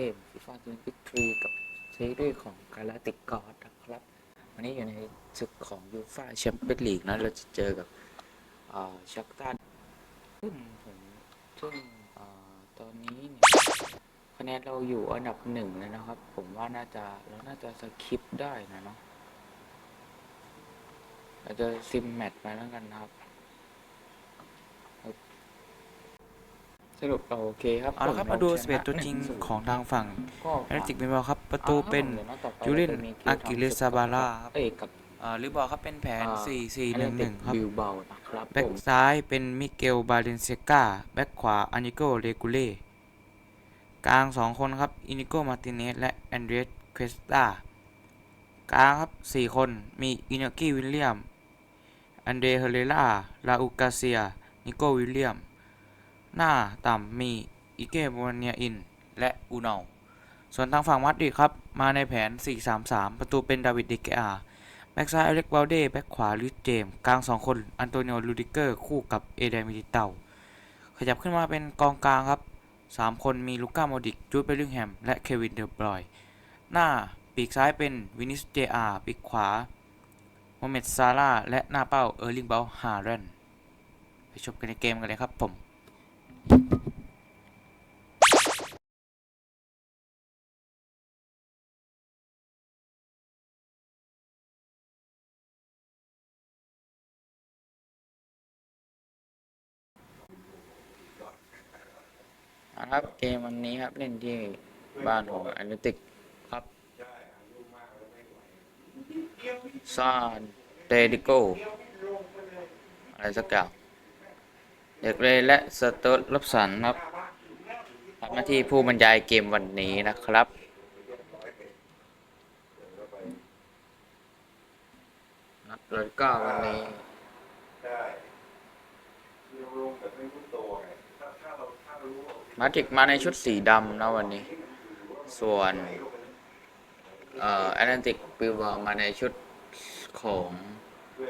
เกม FIFA 23กับซีรีส์ของกาลาติกอสนะครับ วันนี้อยู่ในศึกของยูฟ a แชมเปี้ยนลีกนะ เราจะเจอกับอ่าชักตันซึ่งผมซึ่งอ่าตอนนี้เนี่ยคะแนนเราอยู่อันดับหนึ่งเลยนะครับ ผมว่าน่าจะเราน่าจะสคิปได้นะเนาะเราจะซิมแมตช์ไปแล้วกันนะครับ สรุปเราโอเคครับเอาละครับผมาดูชสเปดนะตัวจริง1-0ของทางฝั่งก็แอตเลติกเบลครับ ประตูเป็นอ่าครับผมดี๋ยวต่อไปยูรินจะมีอากิเลซาบาร่าครับเอ้ยกับอ่าหรือบอกครับเป็นแผนอ่า4 4 1 1 ครับบิลเบานะครับแบ็ผกมซ้ายเป็นมิเกล บาเลนเซกาแบ็กขวาอานิโกเรกูเล่กลาง 2 คนครับ อินิโกมาติเนสและแอนเดรสเคสตากลางครับ 4 คนมีอิน a กี้วิลเลียม อันเดเฮเรล่าลาอุกาเซีย นิโกวิลเลียม หน้าต่ำมีอิเกโมเนียอิน และอูเนาส่วนทางฝั่งมัดริดครับ มาในแผน 4-3-3 ประตูเป็นดาวิดเดเกอาแบ็กซ้ายอเล็กบาลเดแบ็กขวาลิสเจม กลาง2คนอันโตนิโอลูดิเกอร์คู่กับเอเดมิติเตาขยับขึ้นมาเป็นกองกลางครับ 3 คนมีลูก้าโมดิกจูดเบลลิงแฮม และเควินเดอร์บรอย หน้าปีกซ้ายเป็นวินิสเจอาปีกขวาโมเมดซาร่าและหน้าเป้าเออร์ลิงเบลฮาร์เรนไปชมกันในเกมกันเลยครับผม นะครับเกมวันนี้ครับเล่นที่บ้านของแอตเลติกครับซานเตดิโกอะไรสักอย่างเด็กเลยและสเติร์ดรับสันครับทำหน้าที่ผู้บรรยายเกมวันนี้นะครับนัดเลยก็วันนี้ มาติกมาในชุดสีดำนะวันนี้ ส่วนเอ่อแอตแลนติกปิวมาในชุดของ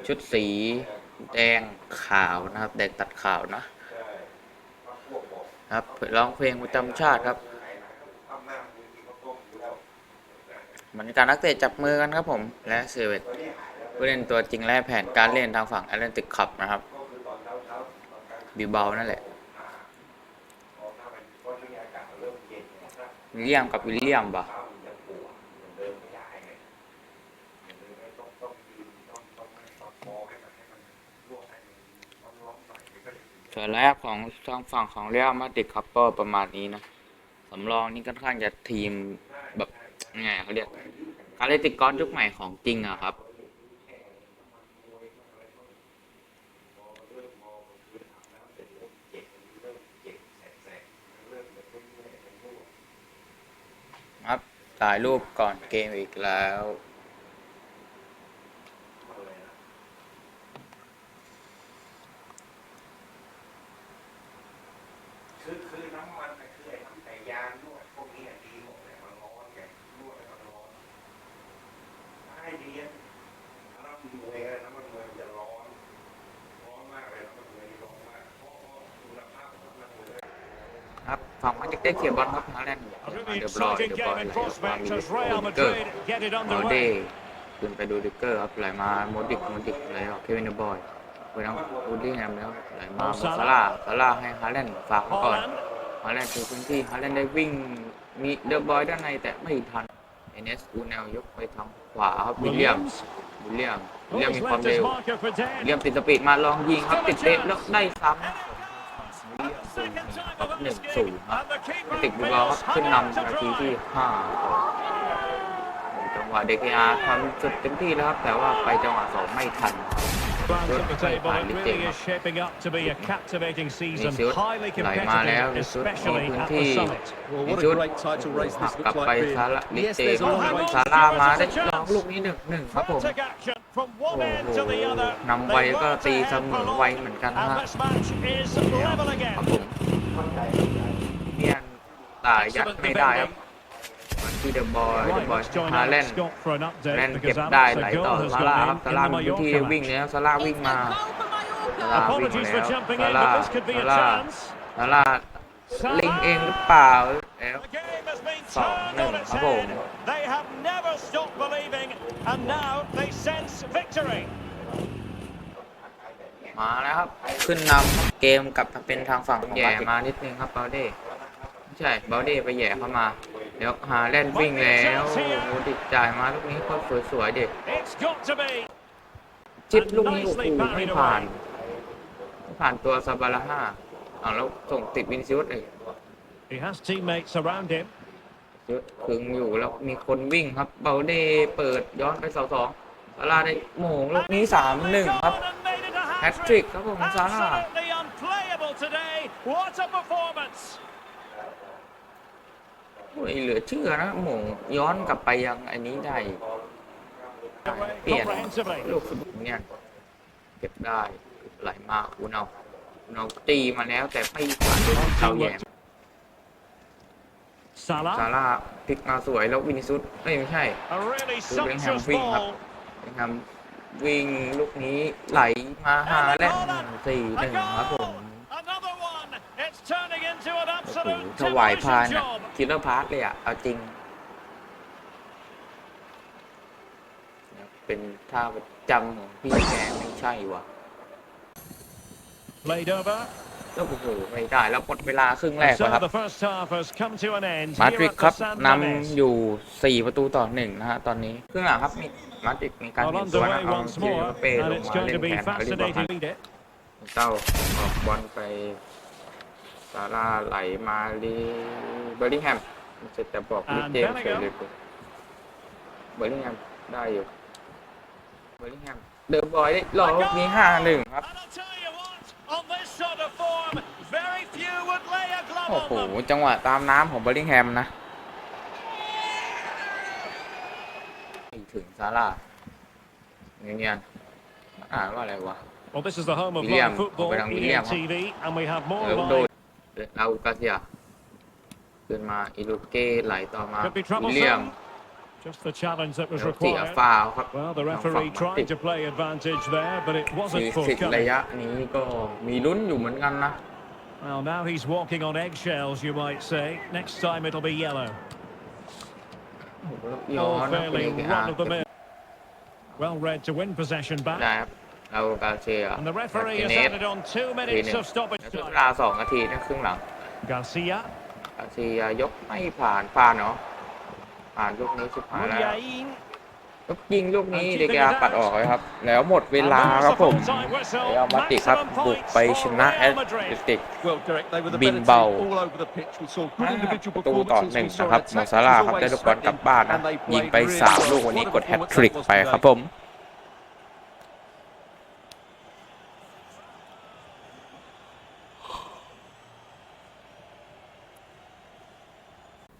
ชุดสีแดงขาวนะครับ แดงตัดขาวนะครับร้องเพลงประจำชาติครับเหมือนการนักเตะจับมือกันครับผม และเซเวตผู้เล่นตัวจริงและแผนการเล่นทางฝั่งแอตแลนติกขับนะครับบิวเบานั่นแหละ วิลเลียมกับวิลเลียมปะส่วนแรกของทางฝั่งของเรียลมาดริดครับก็ประมาณนี้นะสำรองนี่ค่อนข้างจะทีมแบบไงเขาเรียกการเล่นติดก้อนยุคใหม่ของจริงอะครับ ครับ ถ่ายรูปก่อนเกมอีกแล้ว คือคือน้ำมันน่ะคือไอ้น้ำแต่ยางนวดพวกนี้อะดีหมดเลยมันร้อนไงนวดแล้วมันร้อนใช่ดีอะน้ำมันมวยอะไรน้ำมันมวยมันจะร้อนร้อนมากเลยน้ำมันมวยนี่ร้อนมากเพราะเพราะคุณภาพของน้ำมันมวย ครับฝั่งมาจิกได้เคลียร์บอลครับมาแลนด์ A มา really เรียบร้อย exciting เรียบร้อย game ไห in ลออกมา prospect มี as โอ Real ดิเกอร์ Madrid get it โมเด underway. ขึ้นไปดูดิเกอร์ครับไหลมาโมดิกโมดิกไหลออกเควินเดอร์บอยไปทางอูดี้แฮมแล้วไหลมาโมซาร่าซาร่าให้ฮาแลนด์ฝากมาก่อน Holland. ฮาแลนด์คือพื้นที่ฮาแลนด์ได้วิ่งมีเดอร์บอยด้านในแต่ไม่ทันเอเนสอูเนลยกไปทางขวาครับวิลเลียม Williams. วิลเลียมวิล Oh, เลียม he's มีความ left เร็ his ว marker for วิลเลีย dead. มติดสปีดมาลองยิงครับติดเตะแล้วได้ซ้ำ หนึ่ง time ศู of น this ย์ครับ game. And the keeper ติดบุกเราครับ fails ขึ้น Holland นำ to นาที draw ที่ it. ห้าจังหวะเดกอาทำสุดเต็มที่แล้วครับ แต่ว่าไปจังหวะสองไม่ทัน Fans at the table, it really is shaping up to be a captivating มี season, ชุด highly ไหลมาแล้ว competitive, มีชุดมี especially พื้น at ที่ the summit. Well, มี what ชุ a ด great title race หัก this กลับ looks ไป like ซา being. ร่าลิ Yes, เจ there's a มา long way ซาร่ามาได้ลองลูกนี้หนึ่งหนึ่งครับผม Frantic action from โอ้ one end โห to the other. นำไว They ก็ won't ตี ahead เสม for อไว long. เหมือนกัน And ฮะ this match is level ค again. รับผมเนียน ตายยัดไม่ได้ครับมันที่เดอะบอยเดอะ Right, บอย let's join ฮาแลน Alex ด์ Scott for an แล update นด์เก็บ because ได้ Alex, ไหล a ต่อ goal has ซา gone ร่า in ครับ in ซาร่า the มีพื้นที่ Mallorca วิ่ง match. แล้วซาร่าวิ่งมาซาร่าวิ่ง Apologies มา for แล้ว jumping ซา in, ร่า but this could be ซา a ร่า chance. ซาร่าลิงเองหรือเปล่าแล้ว The game has been turned on its Bravo. head. They have never stopped believing, and now they sense victory. มาแล้วครับ ขึ้นนำเกมกลับมาเป็นทางฝั่งของแย่มานิดนึงครับเบลเด้ไม่ ใช่เบลเด้ไปแย่เข้ามา เดี๋ยวหาแล่นวิ่งแล้วโอ้โหดิดจ่ายมาลูกนี้โคตรสวยๆเด็ด It's got to be. จิบลูกนี้โอ้โหไม่ผ่านไม่ผ่านตัวซาบาราห้าอ้าวแล้วส่งติดวินซิวส์เอง He has teammates around him. เยอะถึงอยู่แล้วมีคนวิ่งครับเบลเด้เปิดย้อนไปสองสองซาร่าได้โมงลูกนี้สามหนึ่งครับ Gone and made it a แฮตทริ hat-trick. กครับผมซาร่า ยเหลือเชื่อนะโมงย้อนกลับไปยังอันนี้ได้ เปลี่ยน Comprehensively. ลูกฟุตบอลเนี่ยเก็บได้ไหลมากอุนเอาอุนเอาตีมาแล้วแต่ไม่ผ่านเขาแย่ Salah. ซาร่าพลิกมาสวยแล้ววินิซุสเอ้ยไม่ใช่ A really Good Bellingham sumptuous wing up. ball. นะครับวิ่งลูกนี้ไหลมาหาและสี่ห A นึ่งครับผม โอ้โห absolute ถวายพาน demolition อะ job. คิลเลอร์พาร์ทเลยอะเอาจริง เป็นท่าประจำของพี่แกไม่ใช่วะ Played over. แล้วโอ้โหไม่ได้แล้วหมดเวลาครึ่งแรก So แล้วครับ the first half has come to an end มา here ดริด at ครับ the San น Mamés. ำอยู่ 4 ประตูต่อหนึ่งนะฮะ ตอนนี้ครึ่งหลังครับมีมาดริดมีการ Well เห็นตัวนะ underway เอา once เจ more, เป้ล and ง it's มา going เล่ to น be แทนอาริบา fascinating. Lead it. เต้าออกบอลไป ซาร่าไหลมาลีเบอร์ลิงแฮมจะจะบอกลิ And เจมส์เฉย Bellingham เลยเบอร์ลิงแฮมได้อยู่ เบอร์ลิงแฮมเดินบอยได้รอบนี้ห้าหนึ่งครับ And I'll tell you what, on this sort of form, very few would lay a glove โอ้โห on them. จังหวะตามน้ำของเบอร์ลิงแฮมนะไม่ถึงซาร่าเนียนๆอ่านว่าอะไรวะ Well, this is the home of William. live football, William, William. EA TV, and we have more แล้วโด live. นเอากาเซียขึ้นมาอิลูเก้ไหลต่อมา Could be วิลเลียม troublesome. Just the challenge that was แล้วเสีย required. ฟาวครับ Well, the ทางฝั่ง referee มาติ tried to play advantage there, but it คือ wasn't สิทธิ์ระ forthcoming. ยะนี้ก็มีลุ้นอยู่เหมือนกันนะ Well, now he's walking on eggshells, you might say. Next time it'll be yellow. โอ้โหแล้วย้อ Oh, นนะเป็น fairly เอกอา run of the mill. Well read to win possession ได้ back. ครับเอากาเซีย And the มา referee ติ has เนส added on two minutes of stoppage แล้วก็เว time. ลาสองนาทีนะครึ่งหลัง Garcia, กาเซียยกไม่ผ่านผ่านเนาะผ่านลูกนี้สุดท้ายแล้ว Muliain. ยกยิงลูกนี้เดกอาปัดออกเลยครับ แล้วหมดเวลาครับผมเรอัลมาดริดครับบุกไปชนะแอตเลติก Well, Derek, they were the Bin better team Bao. all over the pitch. We saw good individual ประตูต่อ performances. หนึ่ง We saw นะครับ an โม attack ซาร่า that ครับ was ได้ always ลูกบอลกลับ threatening, บ้านนะ and they ยิง played ไป really สาม well. ลูกวันนี้ What a กดแฮต performance ทริก that was ไป today. ครับผม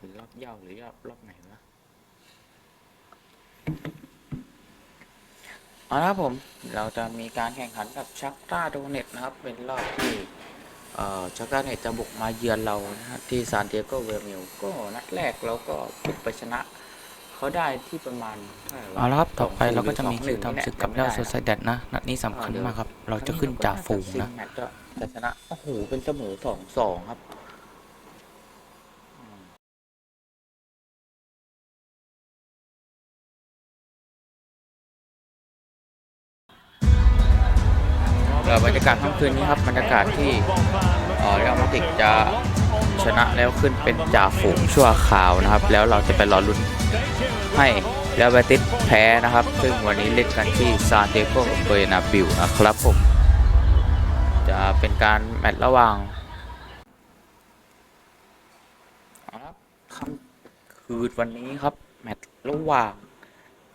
รือรอบเย่าหรือรอบรอบไหนวะเอาละครับผมเราจะมีการแข่งขันกับชักต้าโดเน็ตนะครับ เป็นรอบที่เอ่อชักต้าเน็ตจะบุกมาเยือนเรานะฮะที่ซานเตียโกเวอร์มิลก็นัดแรกเราก็บุกไปชนะเขาได้ที่ประมาณเท่าไหร่วเอาละครับต่อไปสงเราก็จะมีหคิรืวอสองหนึ่งทำศึกกับนี่เรแหอัละลโซไซเดดนะนัดนี้สำคัญมากครับ เราจะขึ้นจ่าฝูงนะแมตช์ก็จะชนะโอ้โหเป็นเสมอสองสองครับ บรรยากาศค่ำคืนนี้ครับบรรยากาศที่เอ่อเรอัลมาดริดจะชนะแล้วขึ้นเป็นจ่าฝูงชั่วคราวนะครับ แล้วเราจะไปรอลุ้นให้เรอัลเบติสแพ้นะครับ ซึ่งวันนี้เล่นกันที่ซานเตโกเบอร์นาบิวนะครับผมจะเป็นการแมตช์ระหว่างคืนวันนี้ครับ แมตช์ระหว่าง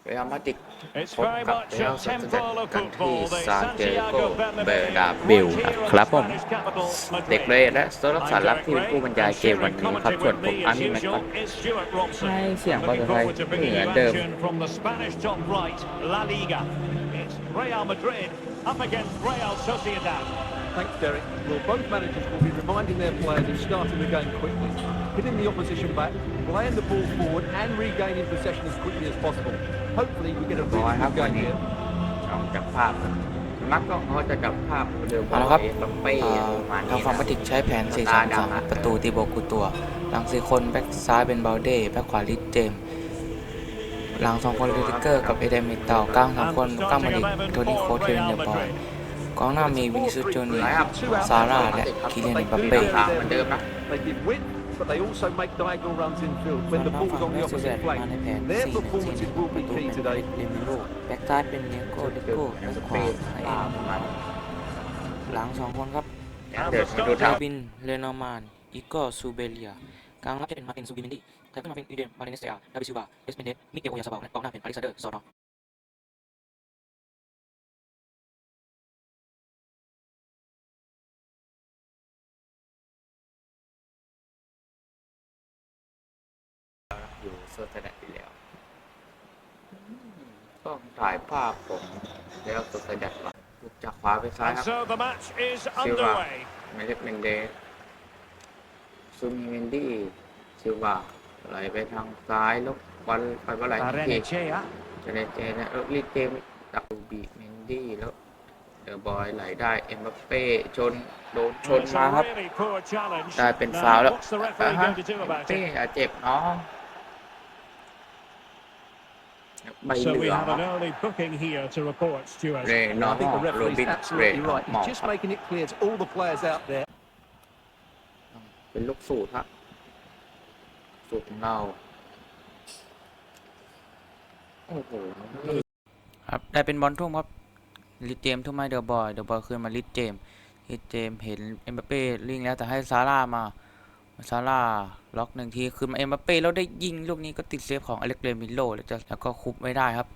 เรอัลมาดริด It's พบ very กับ much เรอั a ลซัสเต tempo of กันที่ football. The ซานเตียโก Santiago เบอร์ Bernabeu นาบิว right here นะ in ครับ the ผม Spanish capital, เด็ก Madrid. เลยและโซลับสาร I'm รับที่เป็น Derek ผู้บรรยาย Ray, เกม and วันนี้ sharing ครับส่วน commentary ผม with อา me ร์มี่ as แมคคอน usual is Stuart Robson. ให้เสียงภาษา Looking ไทย forward to เห bringing มื you อนเดิม action from the Spanish top right, La Liga. It's Real Madrid up against Real Sociedad. Thanks, Derek. Well, both managers will be reminding their players of starting the game quickly, hitting the opposition back, playing the ball forward, and regaining possession as quickly as possible. Hopefully, we get a ร้อย really ครับ good วัน game นี้ here. ลองจากภาพมักก็เขาจะจับภาพเดิมเอาละครับบัมเป้อ่าประมาณทางนี้ฝั่งนะปฏิกใช้แผน 4 3 2ประตูตีโบกูตัว หลังสี่คนแบ็กซ้ายเป็นเบลเดแบ็กขวาลิดเจมส์หลังสองคนลิติเกอร์กับเอเดมิเตากลางสาม And คน the ก้างมา starting ดิ eleven โทนี่โค for เทนเด Real บอย Madrid. ก องหน้ามีวินิซุสจูเนียร์ซาร่าและคิเลียนเอ็มบัปเป้ต่างเหมือนเดิมนะ They give width, but they also make diagonal runs infield ส่วน when the ทาง ball's ฝั่ง on แบ็ the กซูเซ opposite ตมาใน flank. แผน Their 4 1 performances 4 will ประ be ตู key เป็น today. เดมิโลแบ็กซ้ายเป็นเนียโกดิโก้แบ็กขวาไอเอ็นหลังสองคนครับ And เดี๋ยว the มาดู starting ทางบินเลนอร์มานอีโกซูเบเลียกลางรับจะเป็นมาร์ตินซูบิเมนดี้แต่ขึ้นมาเป็นอีเดนมาร์ตินเนสเซียดาวิซิลวาเอสเปนเดสมิเกลโอยาซาบาลและกองหน้าเป็นอลิซาเดอร์ซอนอ โซนแสดงไปแล้วก็ถ่ายภาพผมแล้วโซนแสดงก่อนลุกจากขวาไปซ้ายครับ so the match is Silva. underway. เมเล็กเมนเดสซูมิเมนดี้ซิลวาไหลไปทางซ้ายแลบอลไปบอลไหลทางทีเจเนเจนะแล้วรีเจมดักบีเมนดี้แล้วเดอะบอยไหลได้เอ็มบัปเป้ชนโดนชนมาครับ ได้เป็นฟาวแล้ว What's the referee อ่าะ do เอ็มบัป about เป้ it? อย่าเจ็บน้อง ใบ So เห we ลือง have an early booking here to report, Stuart. เรนอ I think the โร referee's บินเร absolutely น right. หมอ He's just making it clear to all the players out there. เป็นลูกสูตรครับสูตรของเราโอ้โหครับได้เป็นบอลทุ่มครับลิดเจมส์ทุ่มให้เดอะบอยเดอะบอยคืนมาลิดเจมส์ลิดเจมส์เห็นเอ็มบัปเป้ลิงแล้วแต่ให้ซาร่ามา ซาร่าล็อกหนึ่งทีคืนมาเอ็มบัปเป้แล้วได้ยิงลูกนี้ก็ติดเซฟของอเล็กเรมิโลแล้วจะแล้วก็คุบไม่ได้ครับ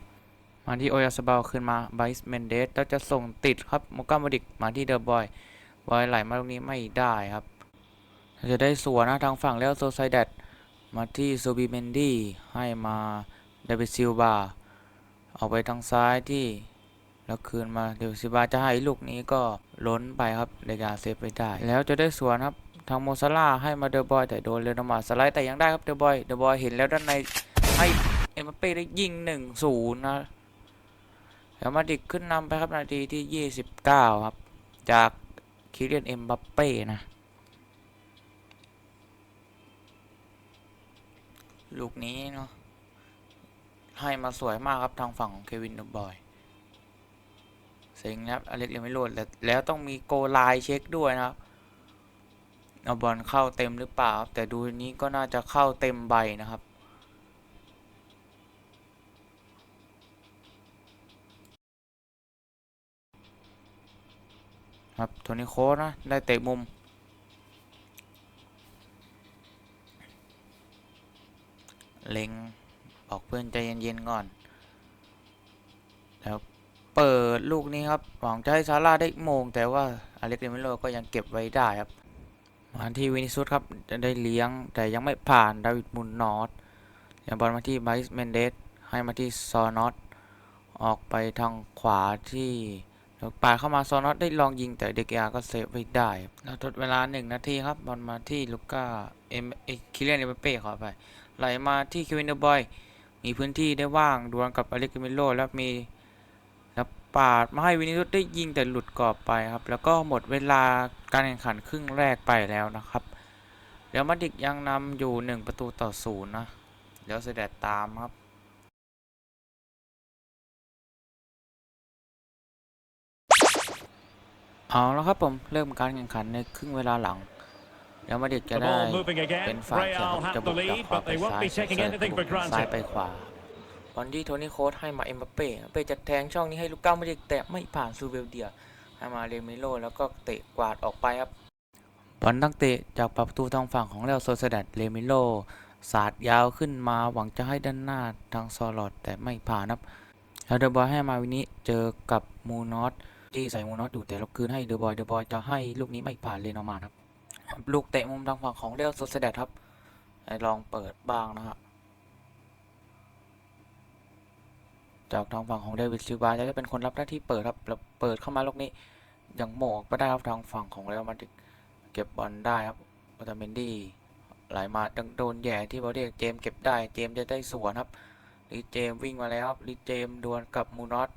มาที่โอยาสบาลคืนมาไบส์เมนเดสแล้วจะส่งติดครับโมกาโมดิกมาที่เดอะบอยบอยไหลมาลูกนี้ไม่ได้ครับ จะได้สวนนะทางฝั่งแล้วโซไซเดตมาที่โซบีเมนดี้ให้มาเดวิดซิลบาออกไปทางซ้ายที่แล้วคืนมาเดวิดซิลบาจะให้ลูกนี้ก็ล้นไปครับในการเซฟไปได้ แล้วจะได้สวนครับ ทางโมซาร่าให้มาเดอะบอยแต่โดนเรนมาสไลด์แต่ยังได้ครับเดอะบอยเดอะบอยเห็นแล้วด้านในให้เอ็มบัปเป้ได้ยิงหนึ่งศูนย์นะแล้วมาดิกขึ้นนำไปครับนาทีที่29ครับ จากคิเลียนเอ็มบัปเป้นะ ลูกนี้เนาะให้มาสวยมากครับทางฝั่งของเควินเดอะบอยเซ็งนะครับอเล็กเลไม่โหลดแล้วต้องมีโกไลเช็คด้วยนะครับ เอาบอลเข้าเต็มหรือเปล่า แต่ดูนี้ก็น่าจะเข้าเต็มใบนะครับ ครับโทนี่โค้นะ ได้เตะมุมเล็งบอกเพื่อนใจเย็นๆก่อน แล้วเปิดลูกนี้ครับ หวังจะให้ซาร่าได้โมง แต่ว่าอเล็กเดมิโลก็ยังเก็บไว้ได้ครับ มาที่วินิซุสครับจะได้เลี้ยงแต่ยังไม่ผ่านดาวิดมุนนอตอย่างบอลมาที่ไบส์เมนเดสให้มาที่ซอนอตออกไปทางขวาที่ล้วปาดเข้ามาซอนอตได้ลองยิงแต่เดกยาก็เซฟไว้ได้ครับแล้วทดเวลาหนึ่งนาทีครับบอลมาที่ลูก้าเอ็มเอคิเลียนเอ็มเป้ขอไปไหลมาที่เควินเดอร์บอยมีพื้นที่ได้ว่างดวลกับอเล็กซิมิโลแล้วมี ปาดมาให้วินิสุสได้ยิงแต่หลุดกรอบไปครับ แล้วก็หมดเวลาการแข่งขันครึ่งแรกไปแล้วนะครับเดี๋ยวมาดริดยังนำอยู่ 1 ประตูต่อศูนย์นะเดี๋ยวเสด็จตามครับเอาแล้วครับผมเริ่มการแข่งขันในครึ่งเวลาหลังเดี๋ยวมาดริดจะ The ได้ ball moving เป็น again. ฝ่ายเขียว Real จะ have บุ the กจาก lead, ขวา but ไป they ซ้า won't ย be taking เซอร์ anything บุ for กซ้าย granted. ไปขวา บอลที่โทนี่โค้ดให้มาเอ็มบัปเป้เอ็มบัปเป้จะแทงช่องนี้ให้ลูกก้าไม่ได้แตะไม่ผ่านซูเบลเดียให้มาเรมิโลแล้วก็เตะกวาดออกไปครับบอลตั้งเตะจากประตูทางฝั่งของเรอโซเซดัดเรมิโลสาดยาวขึ้นมาหวังจะให้ด้านหน้าทางซอลอดแต่ไม่ผ่านครับแล้วเดอะบอยให้มาวินิเจอกับมูนอตที่ใส่มูนอตอยู่แต่เราคืนให้เดอะบอยเดอะบอยจะให้ลูกนี้ไม่ผ่านเลยนอมาครับลูกเตะมุมทางฝั่งของเรอโซเซดัดครับลองเปิดบ้างนะครับ จากทางฝั่งของเดวิดซิลวาจะเป็นคนรับหน้าที่เปิดครับแล้วเปิดเข้ามาลูกนี้ยังโหมกไปได้ครับทางฝั่งของเรอัลมาดริดเก็บบอลได้ครับโอตาเมนดี้ไหลมาดังโดนแย่ที่บอดี้เจมเก็บได้เจมจะได้สวนครับลิเจมวิ่งมาแล้วครับลิเจมดวลกับมูนอต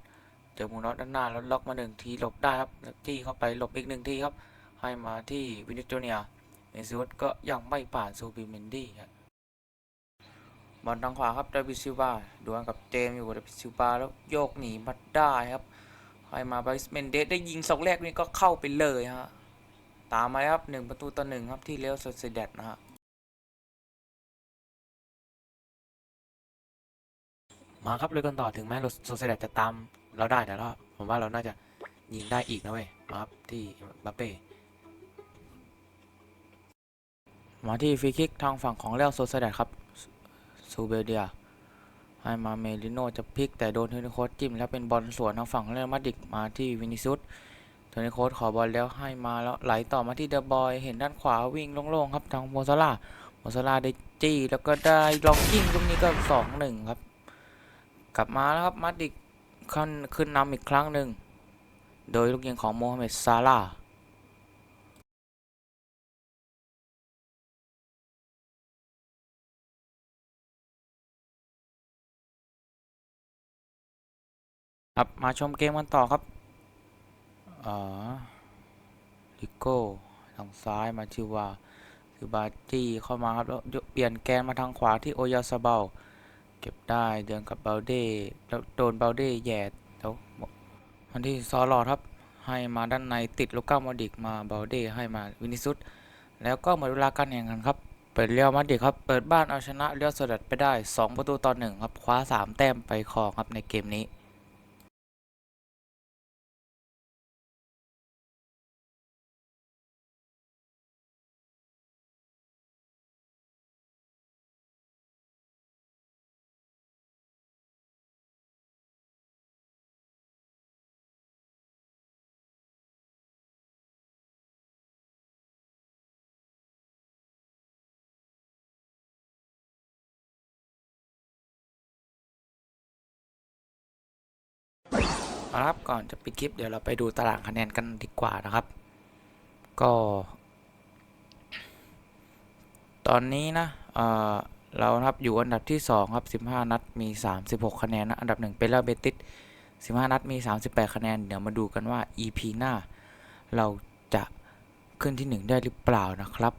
เจอมูนอสด้านหน้าแล้วล็อกมาหนึ่งทีหลบได้ครับจี้เข้าไปหลบอีกหนึ่งทีครับให้มาที่วินิจโจเนียเมซิวสก็ยังไม่ผ่านซูบิเมนดี้ครับ บอลทางขวาครับดาวิดซิลวาดวลกับเจมส์อยู่กับดาวิดซิลวาแล้วโยกหนีมาได้ครับให้มาไบสเมนเดสได้ยิงสองแรกนี่ก็เข้าไปเลยฮะตามมาครับหนึ่งประตูต่อหนึ่งครับที่เลวโซเซเดดนะฮะมาครับเลยกันต่อถึงแม้โซเซเดดจะตามเราได้แต่ว่าผมว่าเราน่าจะยิงได้อีกนะเว้ยมาครับที่บัปเป้มาที่ฟรีคิกทางฝั่งของเลวโซเซเดดครับ ซูเบเดียให้มาเมลิโนจะพลิกแต่โดนเทนิโคสจิ้มแล้วเป็นบอลสวนทางฝั่งของเรอัลมาดริดมาที่วินิซุสเทนิโคสขอบอลแล้วให้มาแล้วไหลต่อมาที่เดอะบอยเห็นด้านขวาวิ่งโล่งๆครับทางโมซาลาโมซาลาได้จี้แล้วก็ได้ลองยิงตรงนี้ก็สองหนึ่งครับ กลับมาแล้วครับมาดริดขึ้นขึ้นนำอีกครั้งหนึ่งโดยลูกยิงของโมฮัมเหม็ดซาลาห์ ครับมาชมเกมกันต่อครับอ๋อลิโก้ทางซ้ายมาชื่อว่าคือบาจี้เข้ามาครับแล้วเปลี่ยนแกนมาทางขวาที่โอยาซาเบาเก็บได้เดินกับเบลเด้แล้วโดนเบลเด้แย่แล้วมันที่ซอลอดครับให้มาด้านในติดลูก้าโมดิกมาเบลเด้ให้มาวินิซุสแล้วก็หมดเวลาการแข่งขันครับเปิดเรียวมาดริดครับ เปิดบ้านเอาชนะเรียวโซดัดไปได้ 2 ประตูต่อหนึ่งครับคว้า 3 แต้มไปครองครับในเกมนี้ เอาละครับก่อนจะปิดคลิปเดี๋ยวเราไปดูตารางคะแนนกันดีกว่านะครับ ก็ ตอนนี้นะเออเรานะครับอยู่อันดับที่ 2 ครับ 15 นัดมี 36 คะแนนนะอันดับ 1 เป็นลาเบติส15 นัดมี 38 คะแนน เดี๋ยวมาดูกันว่า EP หน้า เราจะขึ้นที่ 1 ได้หรือเปล่านะครับ